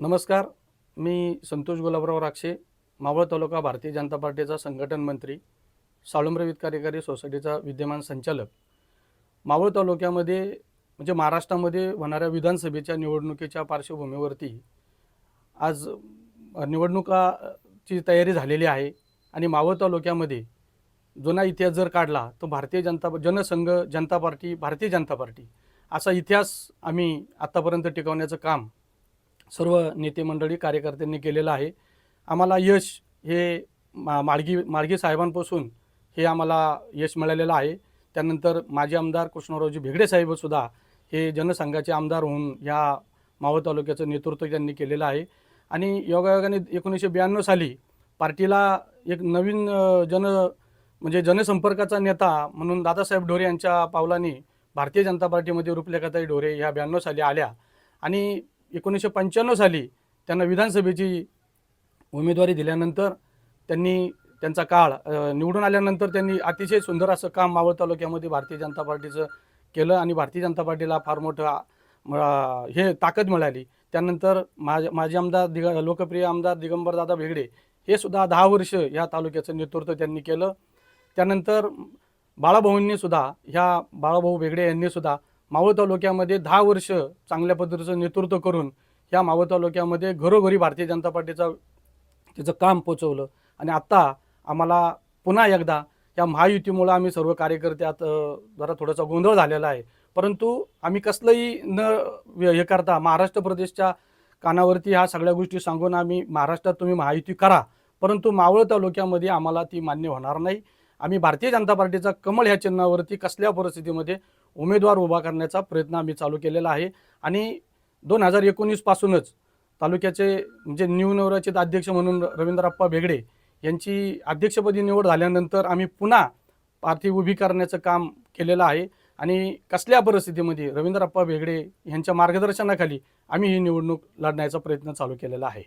नमस्कार मी संतोष गुलाबराव राक्षे मावळ तालुका भारतीय जनता पार्टीचा संघटन मंत्री साळुंब्रवित कार्यकारी सोसायटीचा विद्यमान संचालक. मावळ तालुक्यामध्ये म्हणजे महाराष्ट्रामध्ये होणाऱ्या विधानसभेच्या निवडणुकीच्या पार्श्वभूमीवरती आज निवडणुकाची तयारी झालेली आहे आणि मावळ तालुक्यामध्ये जुना इतिहास जर काढला तर भारतीय जनता जनसंघ जनता पार्टी भारतीय जनता पार्टी असा इतिहास आम्ही आत्तापर्यंत टिकवण्याचं काम सर्व नेते मंडळी कार्यकर्त्यांनी केलेलं आहे. आम्हाला यश हे मा माळगी माळगी साहेबांपासून हे आम्हाला यश मिळालेलं आहे. त्यानंतर माजी आमदार कृष्णरावजी भेगडे साहेबसुद्धा हे जनसंघाचे आमदार होऊन ह्या मावळ तालुक्याचं नेतृत्व त्यांनी केलेलं आहे. आणि योगायोगाने एकोणीसशे ब्याण्णव साली पार्टीला एक नवीन जन म्हणजे जनसंपर्काचा नेता म्हणून दादासाहेब ढोरे यांच्या पावलांनी भारतीय जनता पार्टीमध्ये रुपलेखाताई ढोरे ह्या ब्याण्णव साली आल्या. आणि एकोणीसशे पंच्याण्णव साली त्यांना विधानसभेची उमेदवारी दिल्यानंतर त्यांनी त्यांचा काळ निवडून आल्यानंतर त्यांनी अतिशय सुंदर असं काम मावळ तालुक्यामध्ये भारतीय जनता पार्टीचं केलं आणि भारतीय जनता पार्टीला फार मोठं म- हे ताकद मिळाली. त्यानंतर माझे माजी आमदार दिग लोकप्रिय आमदार दिगंबरदादा भेगडे हे सुद्धा दहा वर्ष ह्या तालुक्याचं नेतृत्व त्यांनी केलं. त्यानंतर बाळाभाऊंनी सुद्धा ह्या बाळाभाऊ भेगडे यांनी सुद्धा मावळ तालुक्यामध्ये दहा वर्ष चांगल्या पद्धतीचं नेतृत्व करून या मावळ तालुक्यामध्ये घरोघरी भारतीय जनता पार्टीचा त्याचं काम पोचवलं. आणि आत्ता आम्हाला पुन्हा एकदा या महायुतीमुळं आम्ही सर्व कार्यकर्त्यात जरा थोडासा गोंधळ झालेला आहे. परंतु आम्ही कसलंही न व्य- हे करता महाराष्ट्र प्रदेशच्या कानावरती ह्या सगळ्या गोष्टी सांगून आम्ही महाराष्ट्रात तुम्ही महायुती करा. परंतु मावळ तालुक्यामध्ये आम्हाला ती मान्य होणार नाही. आम्ही भारतीय जनता पार्टीचा कमळ ह्या चिन्हावरती कसल्या परिस्थितीमध्ये उमेदवार उभा करण्याचा प्रयत्न आम्ही चालू केलेला आहे. आणि दोन हजार एकोणीसपासूनच तालुक्याचे म्हणजे न्यू अध्यक्ष म्हणून रवींद्रप्पा भेगडे यांची अध्यक्षपदी निवड झाल्यानंतर आम्ही पुन्हा पार्टी उभी करण्याचं काम केलेलं आहे. आणि कसल्या परिस्थितीमध्ये रवींद्रप्पा भेगडे यांच्या मार्गदर्शनाखाली आम्ही ही निवडणूक लढण्याचा प्रयत्न चालू केलेला आहे.